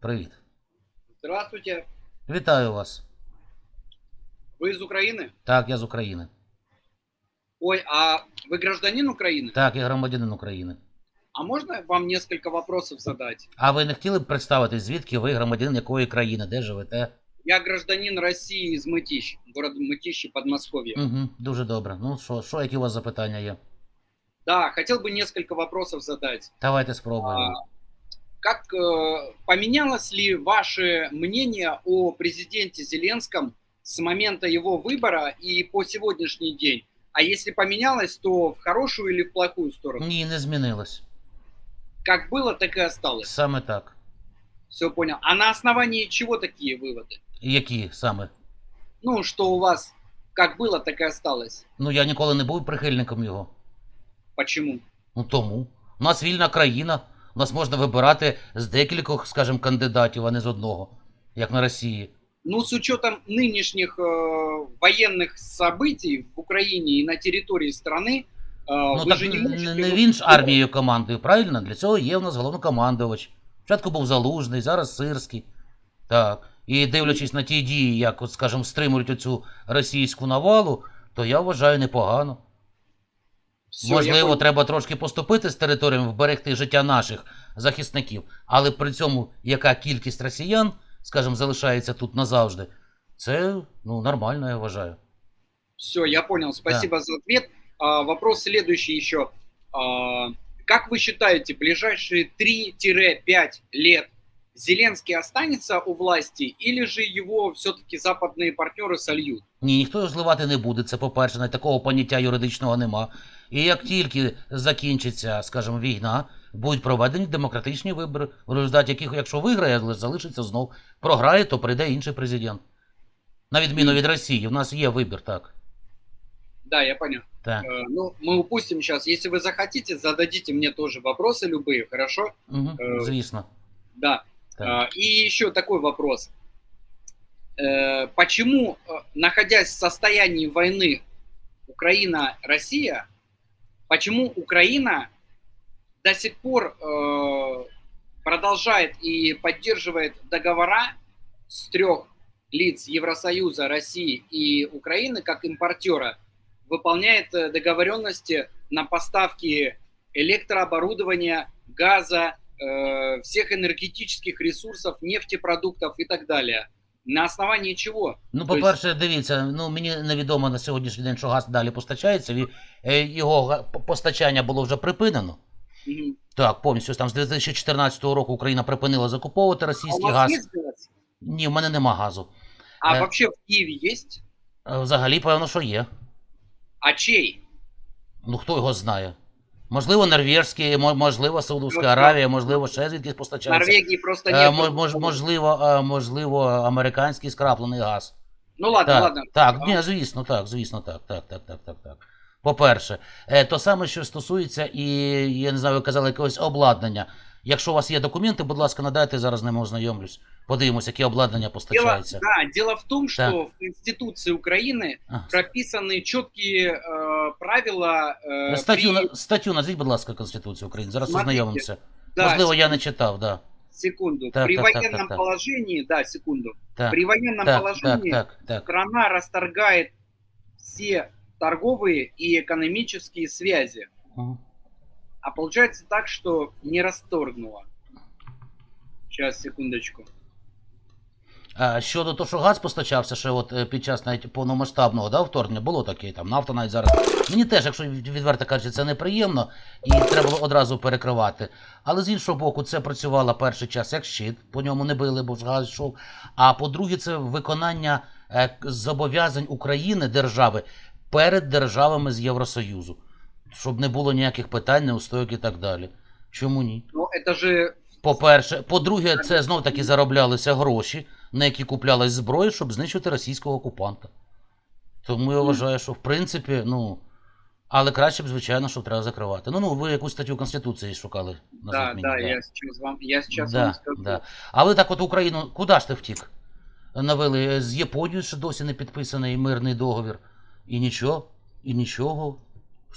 Привіт. Здравствуйте. Вітаю вас. Вы из Украины? Так, я з України. Ой, а вы гражданин Украины? Так, я громадянин України. А можно вам несколько вопросов задать? А ви не хотіли б представити, звідки ви громадянин якої країни, де живете? Я гражданин России из Мытищ, город Мытищи, Подмосковье. Угу, дуже добре. Ну що, що, які у вас запитання є? Да, хотел бы несколько вопросов задать. Давайте спробуємо. Как э, поменялось ли ваше мнение о президенте Зеленском с момента его выбора и по сегодняшний день? А если поменялось, то в хорошую или в плохую сторону? Ні, не змінилось. Как было, так и осталось. Саме так. Все понял. А на основании чего такие выводы? Які саме? Ну, что у вас как было, так и осталось. Ну я ніколи не був прихильником його. Почему? Ну тому. У нас вільна країна. У нас можна вибирати з декількох, скажімо, кандидатів, а не з одного, як на Росії. Ну, с учетом нынешних э, военных событий в Украине и на территории страны, э, Ну вы так же не не, можете... не вот- він ж армією командує, правильно? Для цього є у нас головнокомандувач. Спочатку був Залужний, зараз Сирський. Так. І дивлячись на ті дії, як, от, скажімо, стримують оцю російську навалу, то я вважаю непогано. Всё, я Можливо, понял. треба трошки поступити з територіями, вберегти життя наших захисників, але при цьому яка кількість росіян, скажімо, залишається тут назавжди, це ну, нормально, я вважаю. Все, я понял. Спасибо за ответ. А, вопрос следующий еще. А, как вы считаете, ближайшие 3-5 лет Зеленский останется у власти или же его все-таки западные партнеры сольют? Ні, ніхто його зливати не буде. Це по-перше, навіть такого поняття юридичного нема. І як тільки закінчиться, скажімо, війна, будуть проведені демократичні вибори, в результаті яких, якщо виграє, залишиться знов. Програє, то прийде інший президент. На відміну від Росії, в нас є вибір, так. Да, я понял. так. Э, ну, мы упустим сейчас. Если вы захотите, зададите мне тоже вопросы любые, хорошо? Угу, Е, звісно. Да. А, И еще такой вопрос. Э, Почему, э, находясь в состоянии войны Украина-Россия, почему Украина до сих пор э, продолжает и поддерживает договора с трех лиц Евросоюза, России и Украины как импортера, выполняет договоренности на поставки электрооборудования, газа, э, всех энергетических ресурсов, нефтепродуктов и так далее. На основании чего? Ну, То есть- по-перше, дивіться, ну мені невідомо на сьогоднішній день, що газ далі постачається. Ві- е, Його га- по- постачання було вже припинено. Мгм. Так, повністю там з 2014 року Україна припинила закуповувати А у російський вас газ. есть газ? Ні, в мене нема газу. А Э. вообще в Киеве есть? Е, Взагалі, певно, що є. А чей? Ну хто його знає? Можливо, норвежські, можливо, Саудовська Аравія, можливо, ще звідкись постачається. Норвегії просто Е, мож- можливо, е, можливо, американський скраплений газ. Ну ладно, Так, ладно. так, ні, звісно, так, звісно, так, так, так, так, так, так. По-перше, е, то саме, що стосується, і я не знаю, ви казали якогось обладнання. Якщо у вас є документи, будь ласка, надайте, зараз з ними ознайомлюсь. Подивимось, яке обладнання Дело, постачається. да, дело в том, что Так. в Конституции Украины А, прописаны четкие э, правила. э, Статтю, при- на- статтю назвіть, будь ласка, Конституції України. Зараз Смотрите, ознайомимося. Да, Можливо, я секунду, не читав, да. секунду. Так, при так, так, военном так, так. положении, да, секунду. Так, При военном так, так, положении так, так. страна расторгает все торговые и экономические связи. Мгм. А получается так, что не расторгнула. Сейчас, секундочку. А щодо того, що газ постачався ще от е, під час навіть повномасштабного да, вторгнення, було таке, там нафта навіть зараз. Мені теж, якщо від- відверто кажучи, це неприємно і треба було одразу перекривати. Але з іншого боку, це працювало перший час як щит, по ньому не били, бо ж газ йшов. А по-друге, це виконання е, зобов'язань України, держави, перед державами з Євросоюзу. Щоб не було ніяких питань, неустойок і так далі. Чому ні? Но это же По-перше, по-друге, це знов таки зароблялися гроші, на які куплялась зброя, щоб знищити російського окупанта. Тому я вважаю, що в принципі, ну. Але краще б, звичайно, що треба закривати. Ну, ну, ви якусь статтю Конституції шукали. Да, назвіть да, мені, я сейчас вам, я сейчас да, вам скажу. да. А ви так от Україну, куди ж ти втік? Навели з Японією ще досі не підписаний мирний договір. І нічого, і нічого,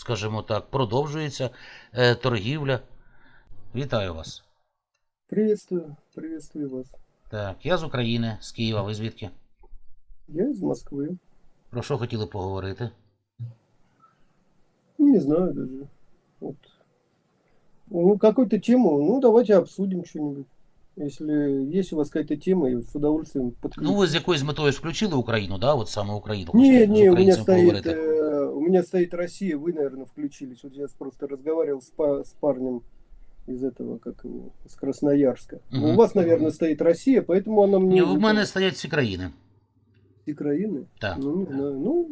скажімо так, продовжується е, торгівля. Вітаю вас. Приветствую, приветствую вас. Так, я з України, з Києва, ви звідки? Я из Москвы. Про що хотіли поговорити? Не знаю даже. Вот. Ну, какую-то тему, ну, давайте обсудим что-нибудь. Если есть у вас какая-то тема, я с удовольствием подключусь. Ну, ви з якоюсь метою включили Україну, да? От саме Україну. Не, хочете з не, у меня стоит, поговорити. э, у меня стоит Россия, вы, наверное, включились. Вот я просто разговаривал с, па- с парнем из этого, как его, с Красноярска. Ну, Мгм. у вас, наверное, стоит Россия, поэтому она мне... Ні, не в мене так. стоять всі країни. И Украины? Так. Ну, не знаю. Ну,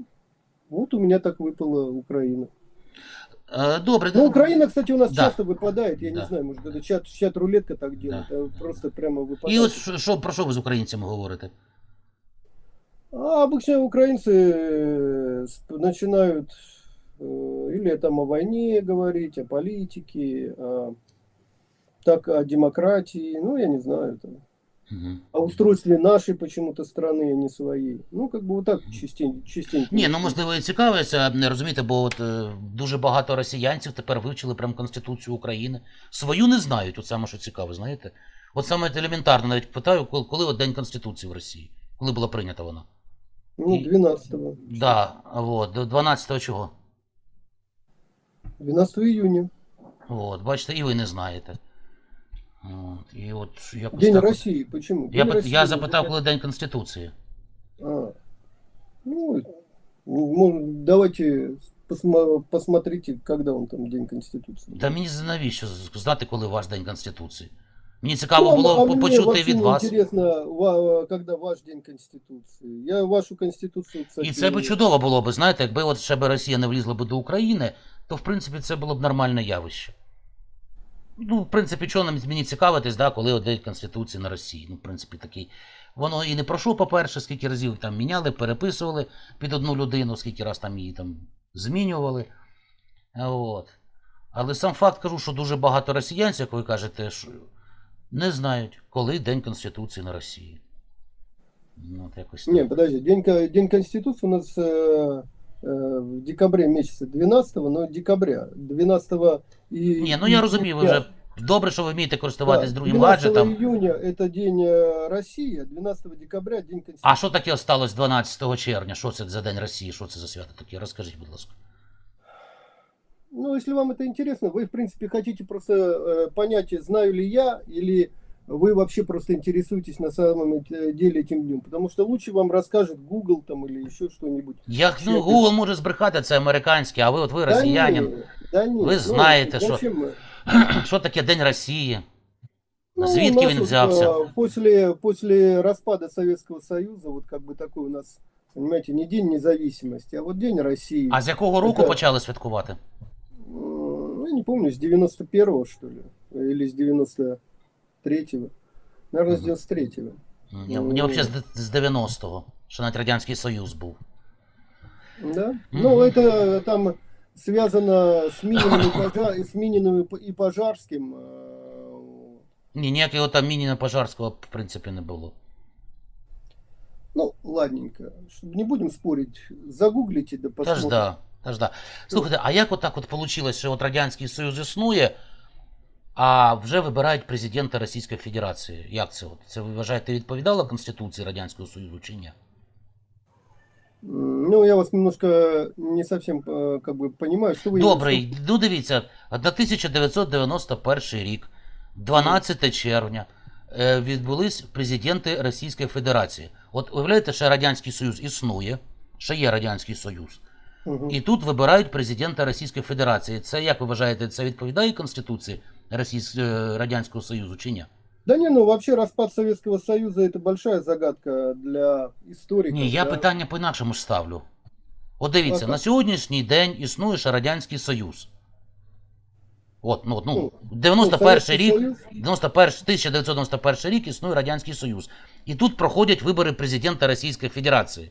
вот у меня так выпала Украина. Е, Добре, Ну, Украина, кстати, у нас Да. часто выпадает. Я Да. не знаю, может, это чат, чат-рулетка так делает. а Просто прямо выпадает. І от що, що- про що ви з українцями говорите? А обычно украинцы э, сп- начинают э, или там о войне говорить, о политике, о- так о демократии, ну, я не знаю, там, Угу. о устройстве нашей почему-то страны, а не своей. Ну, как бы вот так частенько. частенько. Ні, ну можливо і цікавиться, не розумієте, бо от е, дуже багато росіянців тепер вивчили прям Конституцію України. Свою не знають, от саме що цікаво, знаєте? От саме елементарно навіть питаю, коли, коли от День Конституції в Росії, коли була прийнята вона? Ну, 12 Да, от, до 12 чого? 12 июня. От, бачите, і ви не знаєте. От, і от якось День так от. России. Почему? Я, День пит- России. я запитав, коли День Конституції. А. Ну, ну, давайте посма- посмотрите, когда он там День Конституции. Та мені навіщо знати, коли ваш День Конституції? Мені цікаво Ну, було а по- почути від вас. Интересно, ва- когда ваш День Конституции. Я вашу Конституцию, кстати... І це б чудово було б, знаєте, якби от ще б Росія не влізла б до України, то в принципі це було б нормальне явище. Ну, в принципі, чого нам мені цікавитись, да, коли от День Конституції на Росії. Ну, в принципі, такий. Воно і не пройшло, по-перше, скільки разів там міняли, переписували під одну людину, скільки раз там її там змінювали. От. Але сам факт кажу, що дуже багато росіянців, як ви кажете, що не знають, коли День Конституції на Росії. Ну, от якось так. Не, подожди, День, Ко- День Конституции у нас э, э, в декабре месяце, 12 но декабря. 12 и... Ні, ну я розумію, ви вже добре, що ви вмієте користуватись другим 12 гаджетом. июня это День э, России, а 12 декабря День Конституции. А що таке осталось 12 червня? Що це за День Росії? Що це за свято таке? Розкажіть, будь ласка. Ну, если вам это интересно, вы, в принципе, хотите просто э, понять, знаю ли я, или вы вообще просто интересуетесь на самом э, деле этим днем. Потому что лучше вам расскажет Google там или еще что-нибудь. Як ну, Ще Google може збрехати, це американське, а ви от ви росіянин. Да, не, да не, Вы знаете, что- зачем мы? Що таке День Росії? Ну, Звідки у нас він вот, взявся? а, После, после распада Советского Союза, вот как бы такой у нас, понимаете, не День независимости, а вот День России. А з якого року Це- почали святкувати? М, Я не помню, с 91-го, что ли, или с 93-го. Наверное, с Мгм. 93-го. Ні, Мені взагалі з, з 90-го, що навіть Радянський Союз був. Да? Мгм. Ну, это там связано с Мининым и, Пожа- с Мининым и П- и Пожарским. э, Ні, ніякого там мініна Пожарського, в принципі, не було. Ну, ладненько. Чтобы не будем спорить, загуглите да Та ж посмотрите. да, та ж да. Слухайте, а як отак от вийшло, що от Радянський Союз існує, а вже вибирають президента Російської Федерації? Як це? От? Це ви вважаєте відповідало Конституції Радянського Союзу чи ні? М, Ну, я вас немножко не совсем э, как бы понимаю, что вы... Добре, ну дивіться, на 1991 рік, 12 червня, е, відбулись президенти Російської Федерації. От уявляєте, що Радянський Союз існує, ще є Радянський Союз. І тут вибирають президента Російської Федерації. Це як ви вважаєте, це відповідає Конституції Російсь... е, Радянського Союзу чи ні? Да не, ну вообще распад Советского Союза это большая загадка для историков. Ні, я да. питання по-інакшому ж ставлю. От дивіться, Ага. на сьогоднішній день існує ще Радянський Союз. От, ну, ну, Ну, 91 Советский рік, Союз, 91, 1991 рік існує Радянський Союз. І тут проходять вибори президента Російської Федерації.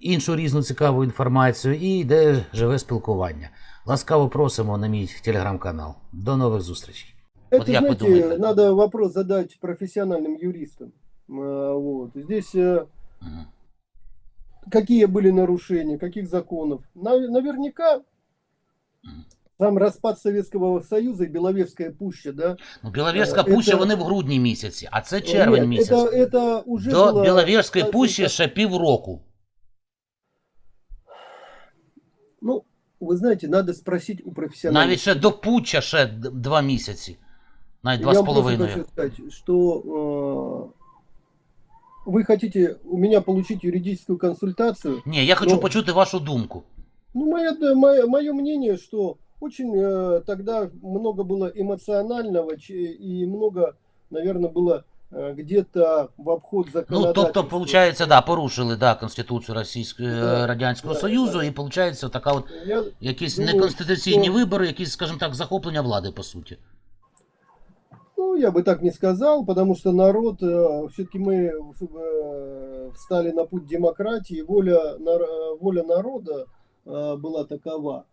Іншу різну цікаву інформацію і йде живе спілкування. Ласкаво просимо на мій телеграм-канал. До нових зустрічей. Это, Вот як вы знаете, думаете? надо вопрос задать профессиональным юристам. А, Вот. Здесь э, Мгм. какие были нарушения, каких законов. На- наверняка Мгм. сам распад Советского Союза и Беловежская пуща, да? Ну, Біловежська Е, пуща це- вони в грудні місяці, а це червень Нет, місяць. Это, это уже До было, Біловежської скажем пущі так, ще півроку. Ну, вы знаете, надо спросить у профессионалов. Навіть ще до путча ще д- два місяці. Навіть два Я з вам просто половиною. хочу сказать, что э, вы хотите у меня получить юридическую консультацию. Ні, я хочу Ну, почути вашу думку. Ну, мое, да, мое, мое мнение, что очень э, тогда много было эмоционального че- и много, наверное, было э, где-то в обход Ну, законодательства. тобто, виходить, да, порушили да, Конституцію Російського Да, Радянського да, Союзу, да. і виходить така от Я, якісь Думаю, неконституційні що- вибори, якісь, скажімо так, захоплення влади, по суті. ну, я бы так не сказал, потому что народ, все-таки мы э, встали на путь демократии, воля, нар- э, воля народа э, была такова.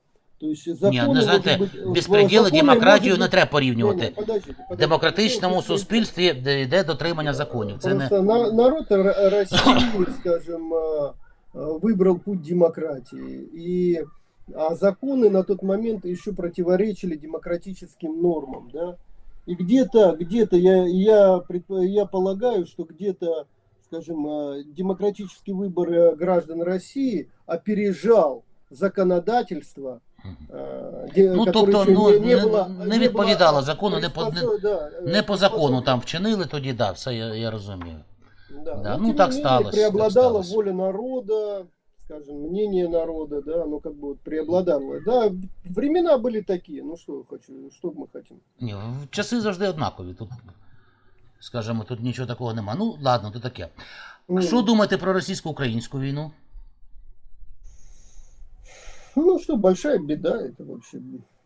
То есть Ні, законы, не знаєте, может быть, безпреділи, законы, демократію может не быть- треба Не, порівнювати. не, подождите, В подождите. демократичному Ну, суспільстві де йде дотримання законів. Це не Просто на- народ Р- России, скажем, э, э, выбрал путь демократии. И, а законы на тот момент еще противоречили демократическим нормам. Да? И где-то, где-то я, я, предп- я полагаю, что где-то, скажем, э, демократический выбор э, граждан России опережал законодательство, Мгм. э, де- Ну, которое тобто, еще ну, не, не- было- не відповідало закону, не по- приспосо- да, э, не по закону приспосо- там вчинили, тоді да, все я, я розумію. Да, Да, но, ну, тем так не менее, сталось, так Преобладала сталось. воля народа, скажем, мнение народа, да, оно как бы вот преобладало. Да, времена были такие, ну что хочу, что мы хотим. Ні, в- часи завжди однакові. Тут, скажімо, тут нічого такого нема. Ну, ладно, то таке. А Ну, що думаєте про російсько-українську війну? Ну что, большая беда, это вообще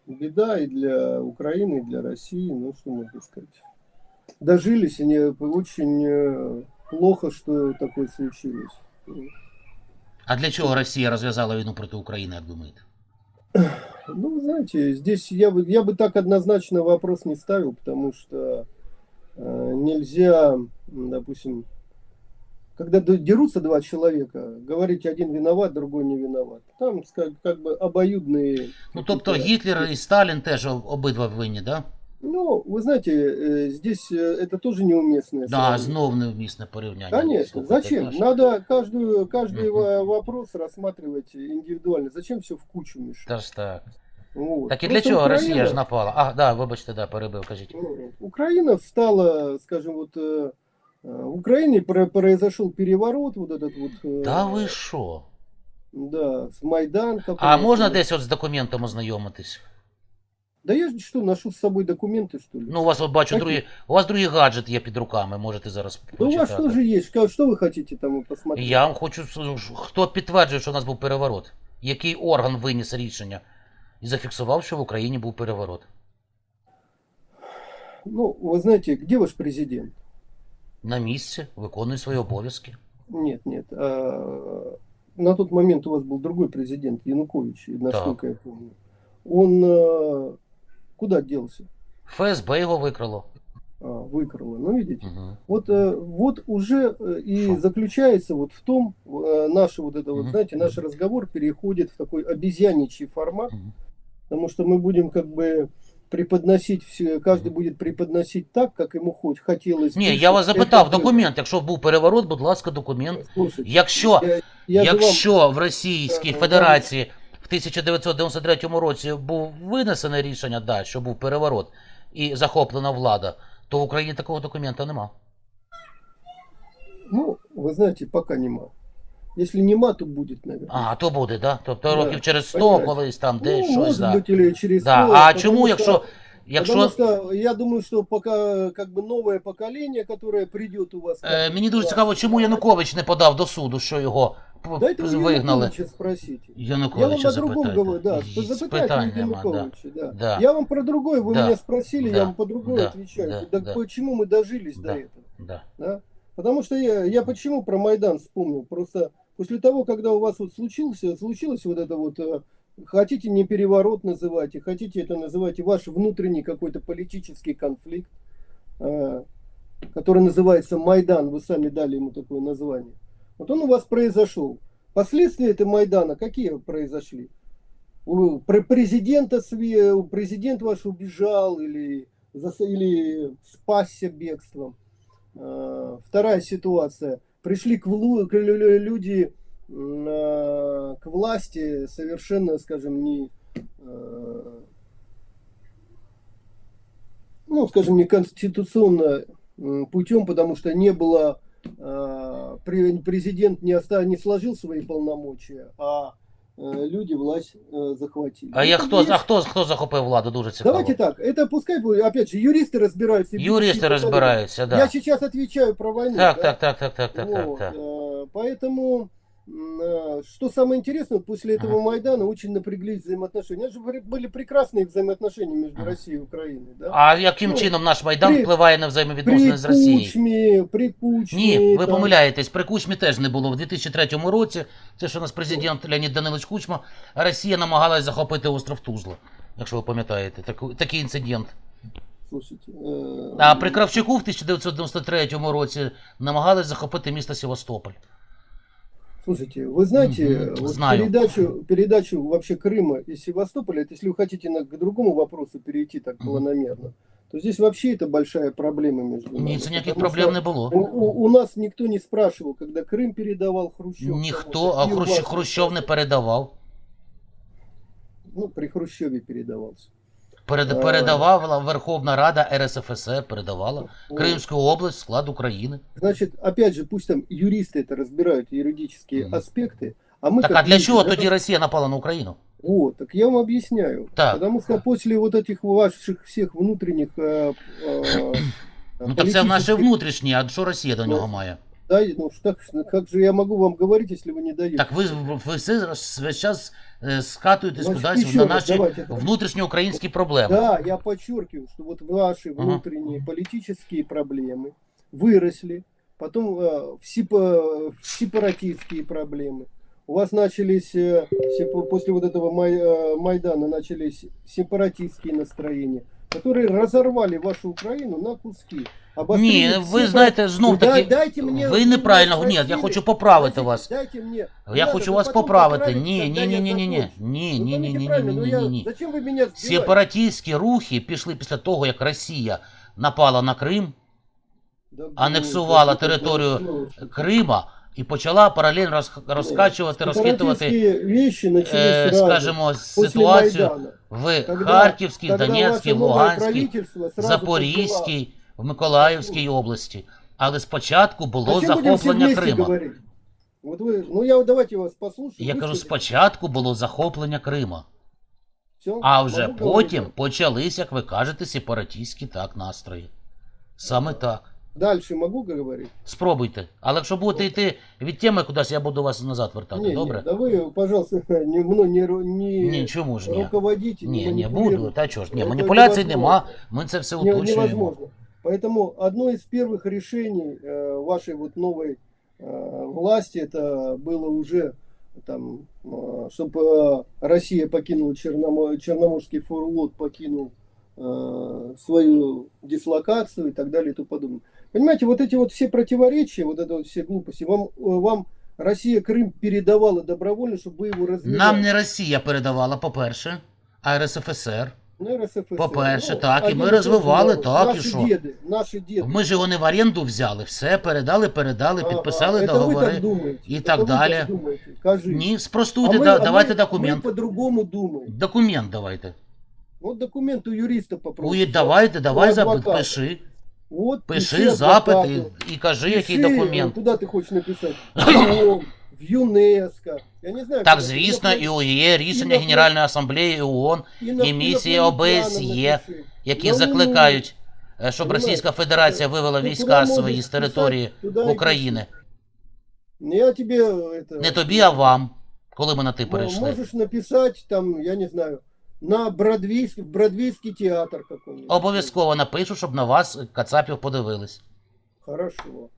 беда и для Украины, и для России, ну что можно сказать. Дожились они очень э, плохо, что такое случилось. А для чого Росія розв'язала війну проти України, як думаєте? Ну, вы знаете, здесь я бы, я бы так однозначно вопрос не ставил, потому что э, нельзя, м, допустим, когда д- дерутся два человека, говорить один виноват, другой не виноват. Там как, как бы обоюдные. Ну, тобто какие-то- Гітлер і Сталін теж об- обидва винні, да? Ну, вы знаете, э, здесь э, это тоже неуместное. Да, сравнение. знов невмісне порівняння. Конечно. Слухайте, Зачем? теж. Надо каждую, каждый Мгм. во- вопрос рассматривать индивидуально. Зачем все в кучу мешать? Теж так. Вот. Так і для Просто чого Украина- Росія ж напала? А, да, вибачте, да, перебив, кажіть. Ну, Украина встала, скажем, вот э, э, в Украине про- произошел переворот, вот этот вот. э, Та ви що? Да, с Майдан. А какой-то. можна десь от з документом ознайомитись? Да я ж что, ношу с собой документы, что ли? Ну, у вас от бачу Які? другий. У вас другий гаджет є під руками, можете зараз да у вас прочитати. тоже есть. Ка- Что вы хотите там посмотреть? Я вам хочу, с- хто підтверджує, що у нас був переворот? Який орган виніс рішення і зафіксував, що в Україні був переворот? Ну, вы знаете, где ваш президент? На місці, виконує свої обов'язки. Нет, нет. а, на тот момент у вас был другой президент, Янукович, и насколько я помню. Он э, куда делся? ФСБ його викрало. А, выкрыло. Ну, видите? Угу. Вот, э, вот уже э, и Шо? заключается вот в том, э, наше вот это вот, Мгм. знаете, наш разговор переходит в такой обезьяничий формат, потому что мы будем как бы преподносить все, каждый Мгм. будет преподносить так, как ему хоть хотелось. Ні, бы, я вас чтобы запитав это было. документ. Якщо був переворот, будь ласка, документ. Слушайте, Якщо, я, я же вам- якщо в Російській Е, Федерації в 1993 році був винесене рішення, да, що був переворот і захоплена влада, то в Україні такого документа нема. Ну, вы знаете, пока нема. Если нема, то будет, наверное. А, то буде, да? Тобто Да, років через 100 понимаєте. колись там ну, десь щось, может да. быть, или через Да. 100, А потому чому, что- якщо Якщо Потому что я думаю, что пока как бы новое поколение, которое придет у вас... е, мені дуже цікаво, чому Янукович не подав до суду, що його п- Дайте вы вигнали. Януковича спросите. Я вам Януковича на другом говорю, да, запитайте. запытайте Питань нема, да. Януковича, да. Да. Я вам про другое, вы Да. меня спросили, Да. я вам по другое Да. отвечаю. Да. Так Да. почему мы дожились Да. до этого? Да. Да? Потому что я, я почему про Майдан вспомнил? Просто после того, когда у вас вот случился, случилось вот это вот, э, хотите не переворот называйте, хотите это называйте ваш внутренний какой-то политический конфликт, э, который называется Майдан, вы сами дали ему такое название. Вот он у вас произошел. Последствия этого Майдана какие произошли? У пр- президента, президент ваш убежал или, или спасся бегством. Э, Вторая ситуация. Пришли к влу- к лю- лю- люди э, к власти совершенно, скажем, не, э, ну, скажем, не конституционно путем, потому что не было, пре- президент не, оста- не сложил свои полномочия, а люди власть э, захватили. А я Это хто, есть- а хто, хто захопив владу? Дуже цікаво. Давайте так, это пускай, будет, опять же, юристы разбираются. Юристи розбираються, Я да. сейчас отвечаю про войну. Так, да? так, так, так, так, так, так, Вот, так. э, Поэтому, м, э, что самое интересное, после этого Ага. Майдана очень напряглись взаимоотношения. У нас же были- были прекрасные взаимоотношения между Ага. Россией и Украиной. Да? А яким Ну, чином наш Майдан при- впливає на при взаємовідносини з Росією? Кучмі, при Кучмі. Ні, ви там, помиляєтесь, при Кучмі теж не було. В 2003 році, це що у нас президент Леонід Данилович Кучма, Росія намагалась захопити остров Тузла, якщо ви пам'ятаєте, таку- такий інцидент. Слушайте, э, А при Кравчуку в 1993 році намагались захопити місто Севастополь. Слушайте, вы знаете, Мгм, вот знаю. передачу, передачу вообще Крыма и Севастополя, это если вы хотите на, к другому вопросу перейти так Мгм. планомерно, то здесь вообще это большая проблема между нами. Ні, це ніяких потому проблем что не було. У, у- у нас никто не спрашивал, когда Крым передавал Хрущев. Ніхто, кому-то, а и у Хрущ- вас Хрущов не спрашивал. передавав. Ну, при Хрущеве передавался. Перед, А. передавала Верховна Рада РСФСР, передавала Вот. Кримську область, в склад України. Значит, опять же, пусть там юристы это разбирают, юридические Мгм. аспекты, а мы Так как а для люди, чого да, тоді Росія напала на Україну? Вот, так я вам объясняю. Так. Потому что после вот этих ваших всех внутренних... э, э, Ну так це наше политических- внутрішнє, а що Росія до нього Ну, має? Да, ну что, как же я могу вам говорить, если вы не даете? Так ви, ви все весь час е, скатуєтесь Значить, кудись ще на раз, наші давайте так. внутрішньоукраїнські проблеми. Да, я подчеркиваю, что вот ваши Ага. внутренние политические проблемы выросли, потом э, в сепа- в сепаратистские проблемы. У вас начались, э, сепа- после вот этого май- э, Майдана начались сепаратистские настроения, которые разорвали вашу Украину на куски. Ні, Обострили ви все знаєте, знов Ну, дай- таки, дайте мне- ви вы неправильно, меня ні, я спросили. хочу поправити Дайте- вас. Дайте мне. Не Я надо, хочу вы вас потом поправити. поправите, Ні, ні, когда ні, я ні, ні, ні, закончу. ні, Вы ні, ні, поймите ні, правильно, ні, но ні, я- ні, ні. Зачем вы меня сбиваете? Сепаратистські рухи пішли після того, як Росія напала на Крим, Да, анексувала ну, територію ну, Крима і почала паралельно роз- розкачувати, розхитувати, Сепаратистские вещи начались е, сразу, скажімо, после ситуацію Майдана. в Когда- Харківській, когда Донецькій, ваше новое Луганській, правительство сразу Запорізькій, в Миколаївській області. Але спочатку подняло. було Зачем будем все захоплення вместе Крима. говорить? Вот вы, ну я давайте вас послушаю. Я кажу, выслушайте. спочатку було захоплення Крима, Всё, а вже могу потім говорить? почались, як ви кажете, сепаратистські так настрої. Саме так. Дальше могу говорить? Спробуйте. Але якщо будете йти від теми кудись, я буду вас назад вертати, Не, добре? не, да вы, пожалуйста, не, ну, не, ру- не Ні, чому ж ні? руководите, Ні, не ні, буду. манипулируйте. Та чого ж, ні, Это маніпуляцій невозможно. нема, ми це все Не- уточнюємо. невозможно. Поэтому одно из первых решений э, вашей вот новой э, власти это было уже там, чтобы Россия покинула Черномо- Черноморский флот, покинул э, свою дислокацию и так далее и тому подобное. Понимаете, вот эти вот все противоречия, вот это вот все глупости, вам, э, вам Россия Крым передавала добровольно, чтобы вы его развивали. Нам не Росія передавала, по-перше, а РСФСР. Ну, РСФСР. По-перше, так, і один ми и розвивали, тот же так, і Наши що? деды, наши деды. Ми ж його не в оренду взяли, все передали, передали, А, підписали а, это вы договори. так думаете, і это так вы далі. так думаете, кажите. Ні, А спростуйте, мы- да, а давайте мы- документ. Мы по-другому думаем. Документ давайте. Вот документ у юриста Ой, попросите. давайте, давай У запит, адвоката. пиши. Вот, Пиши пиши запит і, кажи, який документ. Куда ты хочешь написать? Диплом, в ЮНЕСКО. Я не знаю, Так, звісно, і у- є рішення Генеральної асамблеї ООН, і місії ОБСЄ, які Ну, закликають, е, щоб Російська Федерація вивела війська куди свої з території України. Я тебе это, Не тобі, а вам, коли ми на ти Ну, перейшли. Можешь написать там, я не знаю, на Бродвейский, в Бродвейский театр какой-нибудь. Обов'язково напишу, щоб на вас е, Кацапів подивились. Хорошо.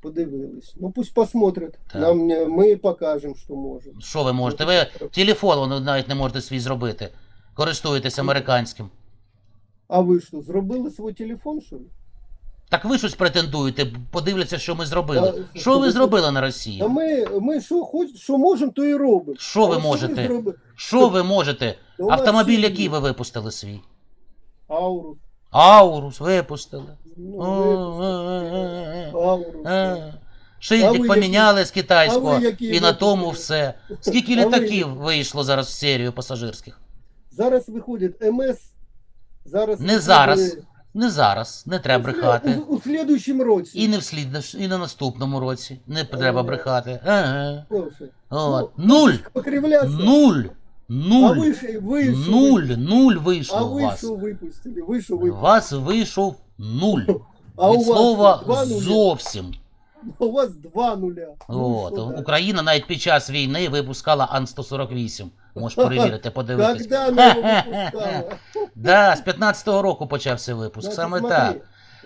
Подивились. Ну пусть посмотрят. Так. Нам не- мы покажем, что можем. Що ви можете? Ви телефон воно навіть не можете свій зробити. Користуєтесь американським. А ви що, зробили свій телефон, що ли? Так ви щось претендуєте, подивляться, що ми зробили. Та, Що ви зробили на Росії? А ми, ми що хоч, що можемо, то і робимо. Що ви А можете? зробили? Що ви можете? У нас Автомобіль, всі який є. ви випустили свій? Аурус. Аурус випустили. Ну, О, випустили. е, е, е. Аурус. Е. А Шильдик поміняли з А китайського, ви які і на тому все. Скільки А ви літаків вийшло зараз в серію пасажирських? Зараз виходить МС. Зараз Не виходить- зараз. Не зараз, не треба брехати. У, у слідуючому році. І не вслід, і на наступному році. Не треба брехати. Ага. Слушай, От. ну, Нуль! покривлятися. Нуль! А Нуль! ви ж, ви що Нуль! ви- Нуль А вийшло у ви вас. що випустили? Ви що У випустили? вас вийшов нуль. А Від слова два нуля. зовсім. У вас два нуля. Ну, От. що далі? Україна навіть під час війни випускала Ан-148. Можеш перевірити, подивитись. Когда она его выпускала? Да, з 15-го року почався випуск. Значит, Саме смотри, так.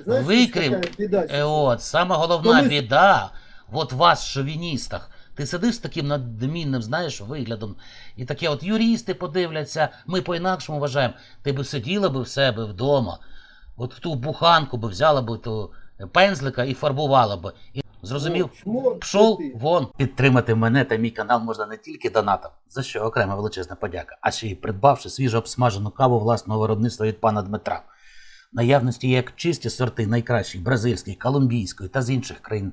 знаешь, Викрив- беда Е, сейчас? От, саме головна ми- біда, от вас, шовіністах. Ти сидиш з таким надмінним, знаєш, виглядом, і таке от юристи подивляться, ми по-інакшому вважаємо. Ти би сиділа би в себе вдома, от ту буханку би взяла би ту пензлика і фарбувала би. І, зрозумів? Пшов вон. Підтримати мене та мій канал можна не тільки донатом, за що окрема величезна подяка, а ще й придбавши свіжо обсмажену каву власного виробництва від пана Дмитра. Наявності як чисті сорти найкращих бразильської, колумбійської та з інших країн